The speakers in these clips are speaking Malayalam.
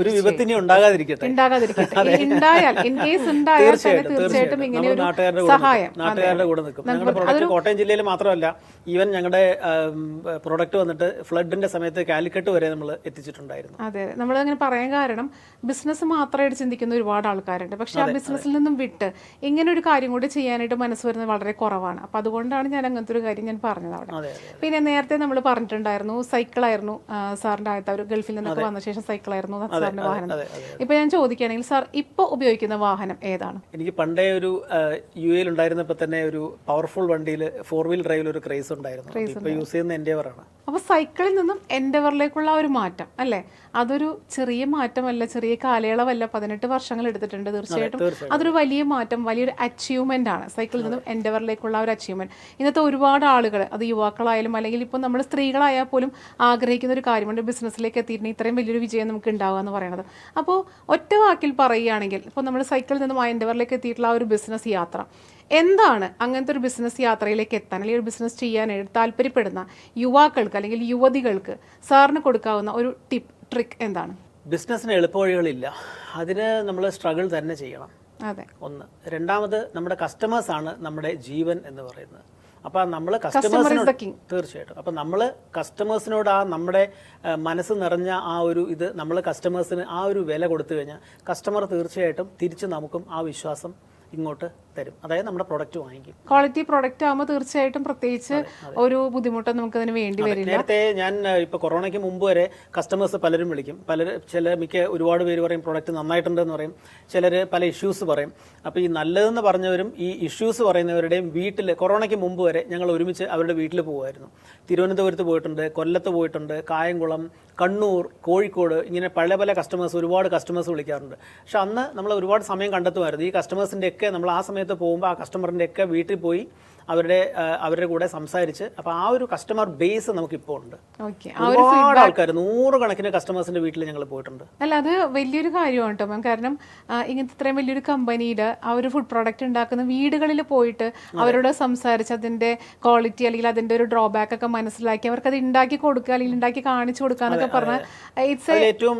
ഒരു വിപത്തിനി ഉണ്ടാകാതിരിക്കട്ടെ. ഉണ്ടാകാതിരിക്കട്ടെ. ഉണ്ടായാൽ ഇൻ കേസ് ഉണ്ടായാൽ തന്നെ തീർച്ചയായിട്ടും ഇങ്ങനെ ഒരു സഹായം. നാട്ടുകാരുടെ കൂടെ നിൽക്കും. ഞങ്ങളുടെ പ്രൊഡക്റ്റ് കോട്ടയം ജില്ലയിൽ മാത്രമല്ല ഈവൻ ഞങ്ങളുടെ പ്രൊഡക്റ്റ് വന്നിട്ട് ഫ്ലഡിന്റെ സമയത്ത് കാലിക്കട്ട് വരെ നമ്മൾ എത്തിച്ചിട്ടുണ്ടായിരുന്നു. അതെ. നമ്മൾ അങ്ങനെ പറയാൻ കാരണം ബിസിനസ് മാത്രമായിട്ട് ചിന്തിക്കുന്ന ഒരുപാട് ആൾക്കാരുണ്ട്. പക്ഷെ ആ ബിസിനസ്സിൽ നിന്നും വിട്ട് ഇങ്ങനെ ഒരു കാര്യം കൂടി ചെയ്യാനായിട്ട് മനസ്സ് വരുന്നത് വളരെ കുറവാണ്. അപ്പൊ അതുകൊണ്ടാണ് ഞാൻ അങ്ങനത്തെ ഒരു കാര്യം ഞാൻ പറഞ്ഞത് അവിടെ. പിന്നെ നേരത്തെ നമ്മൾ പറഞ്ഞിട്ടുണ്ടായിരുന്നു സൈക്കിളായിരുന്നു സാറിന്റെ ആദ്യത്തെ ഒരു ഗൾഫിൽ നിന്നൊക്കെ വന്ന ശേഷം സൈക്കിളായിരുന്നു സാറിന്റെ വാഹനം. ഇപ്പൊ ഞാൻ ചോദിക്കുകയാണെങ്കിൽ സാർ ഇപ്പൊ ഉപയോഗിക്കുന്ന വാഹനം ഏതാണ്? എനിക്ക് പണ്ടേ ഒരു യു എയിൽ ഉണ്ടായിരുന്നപ്പോൾ തന്നെ ഒരു പവർഫുൾ വണ്ടിയിൽ ഫോർ വീൽ ഡ്രൈവിൽ ഒരു ക്രേസ് ഉണ്ടായിരുന്നു. ഇപ്പൊ യൂസ് ചെയ്യുന്ന എൻഡേവർ ആണ് അപ്പൊ സൈക്കിളിൽ നിന്നും എൻഡവറിലേക്കുള്ള ഒരു മാറ്റം അല്ലേ? അതൊരു ചെറിയ മാറ്റമല്ല ചെറിയ കാലയളവല്ല. പതിനെട്ട് വർഷങ്ങൾ എടുത്തിട്ടുണ്ട് തീർച്ചയായിട്ടും. അതൊരു വലിയ മാറ്റം വലിയൊരു അച്ചീവ്മെന്റ് ആണ്. സൈക്കിളിൽ നിന്നും എൻഡവറിലേക്കുള്ള ഒരു അച്ചീവ്മെന്റ് ഇന്നത്തെ ഒരുപാട് ആളുകൾ അത് യുവാക്കളായാലും അല്ലെങ്കിൽ ഇപ്പോൾ നമ്മൾ സ്ത്രീകളായാൽ പോലും ആഗ്രഹിക്കുന്ന ഒരു കാര്യമുണ്ട്. ബിസിനസ്സിലേക്ക് എത്തിയിട്ടുണ്ടെങ്കിൽ ഇത്രയും വലിയൊരു വിജയം നമുക്ക് ഉണ്ടാവുക എന്ന് പറയുന്നത്. അപ്പോൾ ഒറ്റ വാക്കിൽ പറയുകയാണെങ്കിൽ ഇപ്പോൾ നമ്മൾ സൈക്കിളിൽ നിന്നും ആ എൻഡവറിലേക്ക് എത്തിയിട്ടുള്ള ആ ഒരു ബിസിനസ് യാത്ര എന്താണ് അങ്ങനത്തെ ഒരു ബിസിനസ് യാത്രയിലേക്ക് എത്താൻ അല്ലെങ്കിൽ ഒരു ബിസിനസ് ചെയ്യാനായിട്ട് താല്പര്യപ്പെടുന്ന യുവാക്കൾക്ക് അല്ലെങ്കിൽ യുവതികൾക്ക് സാറിന് കൊടുക്കാവുന്ന ഒരു ടിപ്പ് ട്രിക്ക് എന്താണ്? ബിസിനസ്സിന് എളുപ്പവഴികളില്ല. അതിന് നമ്മൾ സ്ട്രഗിൾ തന്നെ ചെയ്യണം. അതെ. ഒന്ന്. രണ്ടാമത് നമ്മുടെ കസ്റ്റമേഴ്സ് ആണ് നമ്മുടെ ജീവൻ എന്ന് പറയുന്നത്. അപ്പൊ നമ്മൾ കസ്റ്റമേഴ്സിനോട് തീർച്ചയായിട്ടും. അപ്പൊ നമ്മൾ കസ്റ്റമേഴ്സിനോട് ആ നമ്മുടെ മനസ്സ് നിറഞ്ഞ ആ ഒരു ഇത് നമ്മൾ കസ്റ്റമേഴ്സിന് ആ ഒരു വില കൊടുത്തു കഴിഞ്ഞാൽ കസ്റ്റമർ തീർച്ചയായിട്ടും തിരിച്ച് നമുക്കും ആ വിശ്വാസം ഇങ്ങോട്ട് തരും. അതായത് നമ്മുടെ പ്രൊഡക്റ്റ് വാങ്ങിക്കും. ക്വാളിറ്റി പ്രോഡക്റ്റ് ആകുമ്പോൾ തീർച്ചയായിട്ടും പ്രത്യേകിച്ച് ഒരു ബുദ്ധിമുട്ട് നമുക്ക് അതിന് വേണ്ടി വരില്ല. നേരത്തെ ഞാൻ ഇപ്പൊ കൊറോണയ്ക്ക് മുമ്പ് വരെ കസ്റ്റമേഴ്സ് പലരും വിളിക്കും. പലർ ചില മിക്ക ഒരുപാട് പേര് പറയും പ്രൊഡക്റ്റ് നന്നായിട്ടുണ്ടെന്ന് പറയും. ചിലർ പല ഇഷ്യൂസ് പറയും. അപ്പോൾ ഈ നല്ലതെന്ന് പറഞ്ഞവരും ഈ ഇഷ്യൂസ് പറയുന്നവരുടെയും വീട്ടിൽ കൊറോണയ്ക്ക് മുമ്പ് വരെ ഞങ്ങൾ ഒരുമിച്ച് അവരുടെ വീട്ടിൽ പോകുമായിരുന്നു തിരുവനന്തപുരത്ത് പോയിട്ടുണ്ട് കൊല്ലത്ത് പോയിട്ടുണ്ട് കായംകുളം കണ്ണൂർ കോഴിക്കോട് ഇങ്ങനെ പല പല കസ്റ്റമേഴ്സ് ഒരുപാട് കസ്റ്റമേഴ്സ് വിളിക്കാറുണ്ട്. പക്ഷെ അന്ന് നമ്മൾ ഒരുപാട് സമയം കണ്ടെത്തുമായിരുന്നു. ഈ കസ്റ്റമേഴ്സിന്റെ നമ്മൾ ആ സമയത്ത് പോകുമ്പോൾ ആ കസ്റ്റമറിന്റെ ഒക്കെ വീട്ടിൽ പോയി അവരുടെ അവരുടെ കൂടെ സംസാരിച്ച് അപ്പോൾ ആ ഒരു കസ്റ്റമർ ബേസ് നമുക്ക് നമുക്കിപ്പോൾ ഉണ്ട് ഒരുപാട് ആൾക്കാർ നൂറുകണക്കിന് കസ്റ്റമേഴ്സിന്റെ വീട്ടിൽ ഞങ്ങൾ പോയിട്ടുണ്ട്. അല്ല അത് വലിയൊരു കാര്യമാണ് കേട്ടോ മാം കാരണം ഇങ്ങനത്തെ ഇത്രയും വലിയൊരു കമ്പനിയുടെ ആ ഒരു ഫുഡ് പ്രോഡക്റ്റ് ഉണ്ടാക്കുന്ന വീടുകളിൽ പോയിട്ട് അവരോട് സംസാരിച്ച് അതിന്റെ ക്വാളിറ്റി അല്ലെങ്കിൽ അതിന്റെ ഒരു ഡ്രോബാക്ക് ഒക്കെ മനസ്സിലാക്കി അവർക്ക് അത് ഉണ്ടാക്കി കൊടുക്കുക അല്ലെങ്കിൽ ഉണ്ടാക്കി കാണിച്ചു കൊടുക്കുക എന്നൊക്കെ പറഞ്ഞാൽ ഇറ്റ്സ് ഏറ്റവും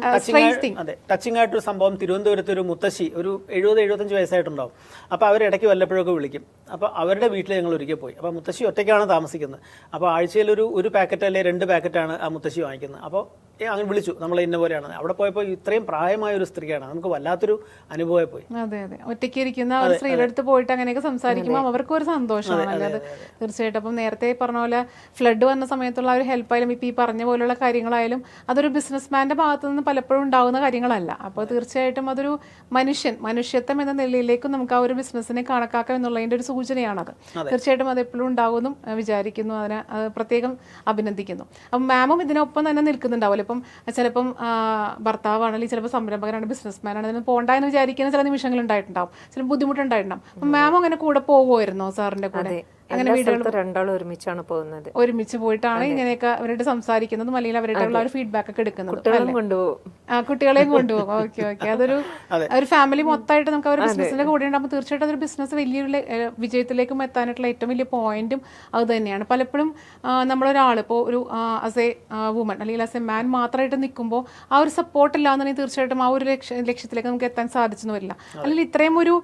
ടച്ചിങ് ആയിട്ടൊരു സംഭവം തിരുവനന്തപുരത്ത് ഒരു മുത്തശ്ശി ഒരു എഴുപത് എഴുപത്തഞ്ച് വയസ്സായിട്ടുണ്ടാവും. അപ്പോൾ അവരിടയ്ക്ക് വല്ലപ്പോഴൊക്കെ വിളിക്കും. അപ്പോൾ അവരുടെ വീട്ടിൽ ഞങ്ങൾ ഒരിക്കൽ പോയി. അപ്പോൾ മുത്തശ്ശി ഒറ്റയ്ക്കാണ് താമസിക്കുന്നത്. അപ്പോൾ ആഴ്ചയിൽ ഒരു ഒരു പാക്കറ്റ് അല്ലെങ്കിൽ രണ്ട് പാക്കറ്റാണ് ആ മുത്തശ്ശി വാങ്ങിക്കുന്നത്. അപ്പോൾ അങ്ങനെ വിളിച്ചു. നമ്മൾ ഇന്ന പോലെയാണ്. അവിടെ പോയപ്പോൾ ഇത്രയും പ്രായമായ ഒരു സ്ത്രീയാണ്. നമുക്ക് വല്ലാത്തൊരു അനുഭവമായി പോയി. അതെ അതെ. ഒറ്റയ്ക്ക് ഇരിക്കുന്ന ഒരു സ്ത്രീയുടെ അടുത്ത് പോയിട്ട് അങ്ങനെയൊക്കെ സംസാരിക്കുമ്പോൾ അവർക്കും ഒരു സന്തോഷമാണ്. അല്ലാതെ തീർച്ചയായിട്ടും അപ്പം നേരത്തെ പറഞ്ഞ പോലെ ഫ്ലഡ് വന്ന സമയത്തുള്ള ഒരു ഹെൽപ്പ് ആയാലും ഇപ്പം ഈ പറഞ്ഞ പോലുള്ള കാര്യങ്ങളായാലും അതൊരു ബിസിനസ്മാന്റെ ഭാഗത്തു നിന്ന് പലപ്പോഴും ഉണ്ടാകുന്ന കാര്യങ്ങളല്ല. അപ്പോൾ തീർച്ചയായിട്ടും അതൊരു മനുഷ്യൻ മനുഷ്യത്വം എന്ന നിലയിലേക്കും നമുക്ക് ആ ഒരു ബിസിനസ്സിനെ കണക്കാക്കാം എന്നുള്ളതിന്റെ ഒരു സൂചനയാണത്. തീർച്ചയായിട്ടും അത് എപ്പോഴും ഉണ്ടാകുമെന്നും വിചാരിക്കുന്നു. അതിനെ അത് പ്രത്യേകം അഭിനന്ദിക്കുന്നു. അപ്പം മാമും ഇതിനൊപ്പം തന്നെ നിൽക്കുന്നുണ്ടാവുമല്ലോ. ചിലപ്പം ആ, ഭർത്താവാണെങ്കിൽ ചിലപ്പോൾ സംരംഭകനാണ് ബിസിനസ്മാനാണ് അതിന് പോകണ്ട എന്ന് വിചാരിക്കുന്ന ചില നിമിഷങ്ങൾ ഉണ്ടായിട്ടുണ്ടാവും ചില ബുദ്ധിമുട്ടുണ്ടായിട്ടുണ്ടാവും. അപ്പം മാം അങ്ങനെ കൂടെ പോകുമായിരുന്നോ സാറിന്റെ കൂടെ? അങ്ങനെ വീടുകൾ രണ്ടാളും ഒരുമിച്ചാണ് പോകുന്നത്. ഒരുമിച്ച് പോയിട്ടാണ് ഇങ്ങനെയൊക്കെ അവരുടെ സംസാരിക്കുന്നതും അല്ലെങ്കിൽ അവരുടെ ഒരു ഫീഡ്ബാക്ക് ഒക്കെ എടുക്കുന്നത് ആ കുട്ടികളെയും കൊണ്ടുപോകും. ഓക്കെ ഓക്കെ അതൊരു ഒരു ഫാമിലി മൊത്തമായിട്ട് നമുക്ക് ഒരു ബിസിനസിന്റെ കൂടെ ഉണ്ടാകുമ്പോൾ തീർച്ചയായിട്ടും അതൊരു ബിസിനസ് വലിയൊരു വിജയത്തിലേക്കും എത്താനായിട്ടുള്ള ഏറ്റവും വലിയ പോയിന്റും അത് തന്നെയാണ്. പലപ്പോഴും നമ്മളൊരാൾ ഇപ്പോൾ ഒരു ആസ് എ വുമൺ അല്ലെങ്കിൽ ആസ് എ മാൻ മാത്രമായിട്ട് നിൽക്കുമ്പോൾ ആ ഒരു സപ്പോർട്ട് ഇല്ലാന്നുണ്ടെങ്കിൽ തീർച്ചയായിട്ടും ആ ഒരു ലക്ഷ്യത്തിലേക്ക് നമുക്ക് എത്താൻ സാധിച്ചെന്ന് വരില്ല. അല്ലെങ്കിൽ ഇത്രയും ഒരു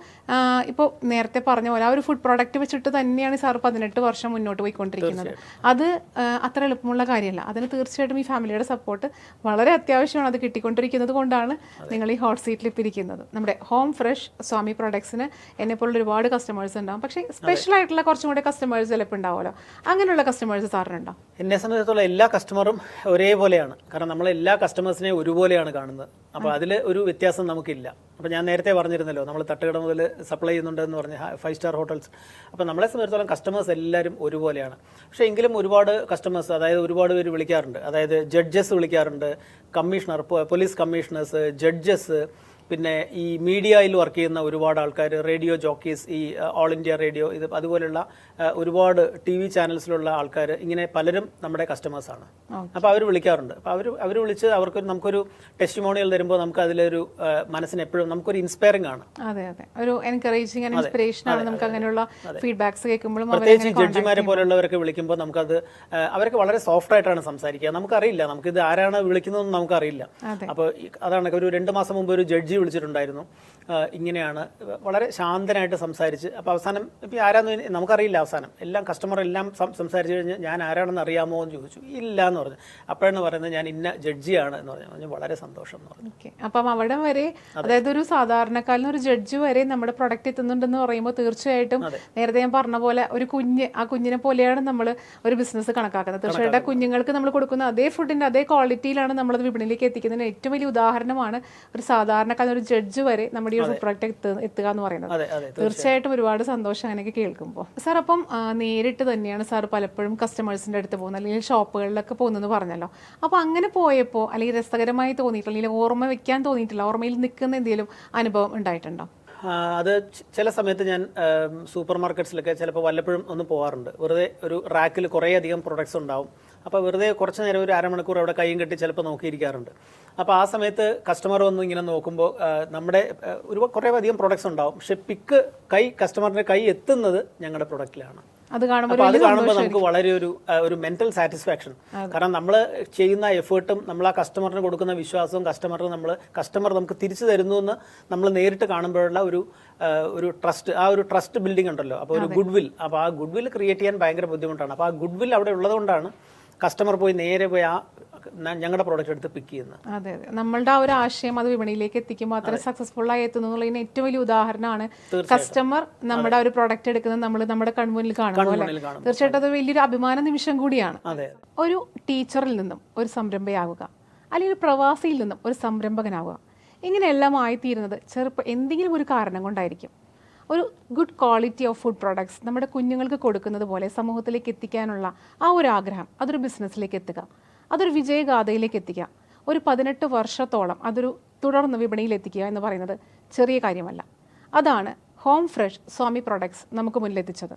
ഇപ്പോൾ നേരത്തെ പറഞ്ഞ പോലെ ആ ഒരു ഫുഡ് പ്രോഡക്റ്റ് വെച്ചിട്ട് തന്നെയാണ് സാർ പതിനെട്ട് വർഷം മുന്നോട്ട് പോയിക്കൊണ്ടിരിക്കുന്നത്. അത് അത്ര എളുപ്പമുള്ള കാര്യമല്ല. അതിന് തീർച്ചയായിട്ടും ഈ ഫാമിലിയുടെ സപ്പോർട്ട് വളരെ അത്യാവശ്യമാണ് അത് കിട്ടിക്കൊണ്ടിരിക്കുന്നത് കൊണ്ടാണ് നിങ്ങൾ ഈ ഹോട്ട് സീറ്റിൽ ഇപ്പിരിക്കുന്നത് നമ്മുടെ ഹോം ഫ്രഷ് സ്വാമി പ്രൊഡക്ട്സിന് എന്നെ പോലുള്ള ഒരുപാട് കസ്റ്റമേഴ്സ് ഉണ്ടാവും. പക്ഷേ സ്പെഷ്യൽ ആയിട്ടുള്ള കുറച്ചും കൂടെ കസ്റ്റമേഴ്സ് ചിലപ്പോൾ ഉണ്ടാവുമല്ലോ. അങ്ങനെയുള്ള കസ്റ്റമേഴ്സ് സാറിനുണ്ടോ? എന്നെ സംബന്ധിച്ചിടത്തോളം എല്ലാ കസ്റ്റമറും ഒരേപോലെയാണ്. കാരണം നമ്മൾ എല്ലാ കസ്റ്റമേഴ്സിനെയും ഒരുപോലെയാണ് കാണുന്നത്. അപ്പോൾ അതിൽ ഒരു വ്യത്യാസം നമുക്കില്ല. അപ്പോൾ ഞാൻ നേരത്തെ പറഞ്ഞിരുന്നല്ലോ നമ്മൾ തട്ടുകട മുതൽ സപ്ലൈ ചെയ്യുന്നുണ്ടെന്ന് പറഞ്ഞ ഫൈവ് സ്റ്റാർ ഹോട്ടൽസ് അപ്പോൾ നമ്മളെ സംബന്ധിച്ചിടത്തോളം കസ്റ്റമേഴ്സ് എല്ലാവരും ഒരുപോലെയാണ്. പക്ഷേ എങ്കിലും ഒരുപാട് കസ്റ്റമേഴ്സ് അതായത് ഒരുപാട് പേര് വിളിക്കാറുണ്ട്. അതായത് ജഡ്ജസ് വിളിക്കാറുണ്ട് കമ്മീഷണർ പോലീസ് കമ്മീഷണേഴ്സ് ജഡ്ജസ് പിന്നെ ഈ മീഡിയയിൽ വർക്ക് ചെയ്യുന്ന ഒരുപാട് ആൾക്കാർ റേഡിയോ ജോക്കീസ് ഈ ഓൾ ഇന്ത്യ റേഡിയോ ഇത് അതുപോലുള്ള ഒരുപാട് ടി വി ചാനൽസിലുള്ള ആൾക്കാർ ഇങ്ങനെ പലരും നമ്മുടെ കസ്റ്റമേഴ്സാണ് അപ്പോൾ അവർ വിളിക്കാറുണ്ട്. അപ്പോൾ അവർ അവർ വിളിച്ച് അവർക്കൊരു നമുക്കൊരു ടെസ്റ്റിമോണിയൽ തരുമ്പോൾ നമുക്ക് അതിലൊരു മനസ്സിന് എപ്പോഴും നമുക്കൊരു ഇൻസ്പയറിംഗ് ആണ്. അതെ അതെ. ഒരു ആൻഡ് ഇൻസ്പിറേഷൻ ആണ് നമുക്ക് അങ്ങനെയുള്ള ഫീഡ്ബാക്സ് കേൾക്കുമ്പോഴും പ്രത്യേകിച്ച് ജഡ്ജിമാരെ പോലുള്ളവരൊക്കെ വിളിക്കുമ്പോൾ നമുക്കത് അവരൊക്കെ വളരെ സോഫ്റ്റ് ആയിട്ടാണ് സംസാരിക്കുക. നമുക്കറിയില്ല. നമുക്കിത് ആരാണ് വിളിക്കുന്നതെന്ന് നമുക്കറിയില്ല. അപ്പോൾ അതാണ്. ഒരു രണ്ട് മാസം മുമ്പ് ഒരു ജഡ്ജി വിളിച്ചിട്ടുണ്ടായിരുന്നു. ഇങ്ങനെയാണ്. വളരെ ശാന്തനായിട്ട് സംസാരിച്ച്. അപ്പോൾ അവസാനം ഇപ്പം ആരാന്ന് നമുക്കറിയില്ല അവസാനം. എല്ലാം കസ്റ്റമർ എല്ലാം സംസാരിച്ച് കഴിഞ്ഞ് ഞാൻ ആരാണെന്ന് അറിയാമോ എന്ന് ചോദിച്ചു. ഇല്ല എന്ന് പറഞ്ഞു. അപ്പോഴെന്ന് പറയുന്നത് ഞാൻ ഇന്ന ജഡ്ജിയാണ് എന്ന് പറഞ്ഞു. പറഞ്ഞു വളരെ സന്തോഷം എന്ന് പറഞ്ഞു. ഓക്കെ. അപ്പം അവിടെ വരെ അതായത് ഒരു സാധാരണക്കാരന് ഒരു ജഡ്ജ് വരെ നമ്മുടെ പ്രൊഡക്റ്റ് എത്തുന്നുണ്ടെന്ന് പറയുമ്പോൾ തീർച്ചയായിട്ടും നേരത്തെ ഞാൻ പറഞ്ഞ പോലെ ഒരു കുഞ്ഞ് ആ കുഞ്ഞിനെ പോലെയാണ് നമ്മൾ ഒരു ബിസിനസ് കണക്കാക്കുന്നത്. തീർച്ചയായിട്ടും കുഞ്ഞുങ്ങൾക്ക് നമ്മൾ കൊടുക്കുന്ന അതേ ഫുഡിന്റെ അതേ ക്വാളിറ്റിയിലാണ് നമ്മളത് വിപണിയിലേക്ക് എത്തിക്കുന്നതിന് ഏറ്റവും വലിയ ഉദാഹരണമാണ് ഒരു സാധാരണക്കാരൻ ഒരു ജഡ്ജ് വരെ നമ്മുടെ ഈ ഒരു പ്രൊഡക്റ്റ് എത്തുക എന്ന് പറയുന്നത്. തീർച്ചയായിട്ടും ഒരുപാട് സന്തോഷം അങ്ങനെയൊക്കെ കേൾക്കുമ്പോൾ സാർ അപ്പം നേരിട്ട് തന്നെയാണ് സാർ പലപ്പോഴും കസ്റ്റമേഴ്സിന്റെ അടുത്ത് പോകുന്നത് അല്ലെങ്കിൽ ഷോപ്പുകളിലൊക്കെ പോകുന്നതെന്ന് പറഞ്ഞല്ലോ. അപ്പോൾ അങ്ങനെ പോയപ്പോൾ അല്ലെങ്കിൽ രസകരമായി തോന്നിയിട്ടില്ല അല്ലെങ്കിൽ ഓർമ്മ വെക്കാൻ തോന്നിയിട്ടില്ല ഓർമ്മയിൽ നിൽക്കുന്ന എന്തെങ്കിലും അനുഭവം ഉണ്ടായിട്ടുണ്ടോ? അത് ചില സമയത്ത് ഞാൻ സൂപ്പർ മാർക്കറ്റ്സിലൊക്കെ ചിലപ്പോൾ വല്ലപ്പോഴും ഒന്ന് പോകാറുണ്ട് വെറുതെ ഒരു റാക്കിൽ കുറേയധികം പ്രൊഡക്ട്സ് ഉണ്ടാവും. അപ്പോൾ വെറുതെ കുറച്ച് നേരം ഒരു അരമണിക്കൂർ അവിടെ കൈയും കെട്ടി ചിലപ്പോൾ നോക്കിയിരിക്കാറുണ്ട്. അപ്പോൾ ആ സമയത്ത് കസ്റ്റമർ വന്ന് ഇങ്ങനെ നോക്കുമ്പോൾ നമ്മുടെ ഒരു കുറേ അധികം പ്രൊഡക്ട്സ് ഉണ്ടാവും. പക്ഷെ പിക്ക് കൈ കസ്റ്റമറിന്റെ കൈ എത്തുന്നത് ഞങ്ങളുടെ പ്രൊഡക്റ്റിലാണ് അത് കാണുമ്പോൾ അപ്പോൾ അത് കാണുമ്പോൾ നമുക്ക് വളരെ ഒരു ഒരു മെന്റൽ സാറ്റിസ്ഫാക്ഷൻ കാരണം നമ്മൾ ചെയ്യുന്ന എഫേർട്ടും നമ്മൾ ആ കസ്റ്റമറിന് കൊടുക്കുന്ന വിശ്വാസവും കസ്റ്റമറിന് നമ്മൾ കസ്റ്റമർ നമുക്ക് തിരിച്ചു തരുന്നു എന്ന് നമ്മൾ നേരിട്ട് കാണുമ്പോഴുള്ള ഒരു ഒരു ട്രസ്റ്റ് ആ ഒരു ട്രസ്റ്റ് ബിൽഡിംഗ് ഉണ്ടല്ലോ. അപ്പോൾ ഒരു ഗുഡ് വിൽ അപ്പോൾ ആ ഗുഡ് വിൽ ക്രിയേറ്റ് ചെയ്യാൻ ഭയങ്കര ബുദ്ധിമുട്ടാണ്. അപ്പോൾ ആ ഗുഡ് വിൽ അവിടെ ഉള്ളതുകൊണ്ടാണ് കസ്റ്റമർ പോയി നേരെ പോയി ആ ഞങ്ങളുടെ പ്രോഡക്റ്റ് എടുത്ത് പിക്ക് ചെയ്യുന്നത് അതെ അതെ. നമ്മളുടെ ആ ഒരു ആശയം അത് വിപണിയിലേക്ക് എത്തിക്കുമ്പോൾ അത്ര സക്സസ്ഫുൾ ആയി എത്തുന്നു എന്നുള്ളതിന് ഏറ്റവും വലിയ ഉദാഹരണമാണ് കസ്റ്റമർ നമ്മുടെ ഒരു പ്രോഡക്റ്റ് എടുക്കുന്നത് നമ്മൾ നമ്മുടെ കൺമുന്നിൽ കാണുമ്പോൾ അല്ലേ? തീർച്ചയായിട്ടും അത് വലിയൊരു അഭിമാന നിമിഷം കൂടിയാണ്. ഒരു ടീച്ചറിൽ നിന്നും ഒരു സംരംഭയാവുക. അല്ലെങ്കിൽ ഒരു പ്രവാസിയിൽ നിന്നും ഒരു സംരംഭകനാവുക. ഇങ്ങനെയെല്ലാം ആയിത്തീരുന്നത് ചെറുപ്പം എന്തെങ്കിലും ഒരു കാരണം കൊണ്ടായിരിക്കും. ഒരു good quality of food products നമ്മുടെ കുഞ്ഞുങ്ങൾക്ക് കൊടുക്കുന്നത് പോലെ സമൂഹത്തിലേക്ക് എത്തിക്കാനുള്ള ആ ഒരു ആഗ്രഹം അതൊരു ബിസിനസ്സിലേക്ക് എത്തുക. അതൊരു വിജയഗാഥയിലേക്ക് എത്തിക്കുക. ഒരു പതിനെട്ട് വർഷത്തോളം അതൊരു തുടർന്ന് വിപണിയിൽ എത്തിക്കുക എന്ന് പറയുന്നത് ചെറിയ കാര്യമല്ല. അതാണ് ഹോം ഫ്രഷ് സ്വാമി പ്രോഡക്ട്സ് നമുക്ക് മുന്നിലെത്തിച്ചത്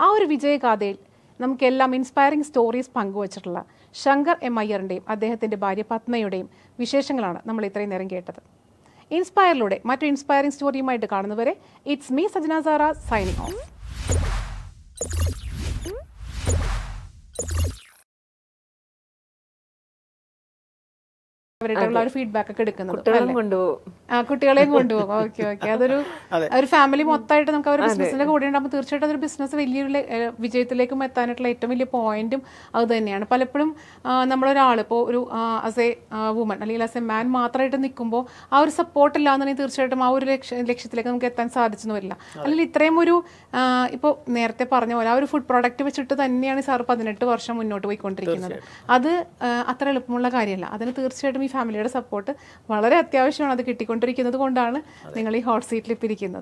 ആ ഒരു വിജയഗാഥയിൽ നമുക്കെല്ലാം ഇൻസ്പയറിംഗ് സ്റ്റോറീസ് പങ്കുവച്ചിട്ടുള്ള ശങ്കർ എം അയ്യറിന്റെയും അദ്ദേഹത്തിന്റെ ഭാര്യ പത്മയുടെയും വിശേഷങ്ങളാണ് നമ്മൾ ഇത്രയും നേരം കേട്ടത്. ഇൻസ്പയറിലൂടെ മറ്റു ഇൻസ്പയറിംഗ് സ്റ്റോറിയുമായിട്ട് കാണുന്നവരെ it's me Sajana Sara signing off അവരുടെ ഒരു ഫീഡ്ബാക്ക് ഒക്കെ എടുക്കുന്നത്. ആ കുട്ടികളെയും കൊണ്ടുപോകും. ഓക്കെ ഓക്കെ അതൊരു ഒരു ഫാമിലി മൊത്തമായിട്ട് നമുക്ക് ആ ഒരു ബിസിനസിന്റെ കൂടെ ഉണ്ടാകുമ്പോൾ തീർച്ചയായിട്ടും അതൊരു ബിസിനസ് വലിയ വിജയത്തിലേക്കും എത്താനായിട്ടുള്ള ഏറ്റവും വലിയ പോയിന്റും അത് തന്നെയാണ്. പലപ്പോഴും നമ്മളൊരാൾ ഇപ്പോൾ ഒരു ആസ് എ വുമൺ അല്ലെങ്കിൽ ആസ് എ മാൻ മാത്രമായിട്ട് നിൽക്കുമ്പോൾ ആ ഒരു സപ്പോർട്ട് ഇല്ലാന്നുണ്ടെങ്കിൽ തീർച്ചയായിട്ടും ആ ഒരു ലക്ഷ്യത്തിലേക്ക് നമുക്ക് എത്താൻ സാധിച്ചെന്ന് വരില്ല. അല്ലെങ്കിൽ ഇത്രയും ഒരു ഇപ്പോൾ നേരത്തെ പറഞ്ഞ പോലെ ആ ഒരു ഫുഡ് പ്രോഡക്റ്റ് വെച്ചിട്ട് തന്നെയാണ് സാർ പതിനെട്ട് വർഷം മുന്നോട്ട് പോയിക്കൊണ്ടിരിക്കുന്നത്. അത് അത്ര എളുപ്പമുള്ള കാര്യമല്ല. അതിന് തീർച്ചയായിട്ടും ഈ ഫാമിലിയുടെ സപ്പോർട്ട് വളരെ അത്യാവശ്യമാണ് അത് കിട്ടിക്കൊണ്ടിരിക്കുന്നത് കൊണ്ടാണ് നിങ്ങൾ ഈ ഹോട്ട് സീറ്റിൽ ഇപ്പം ഇരിക്കുന്നത്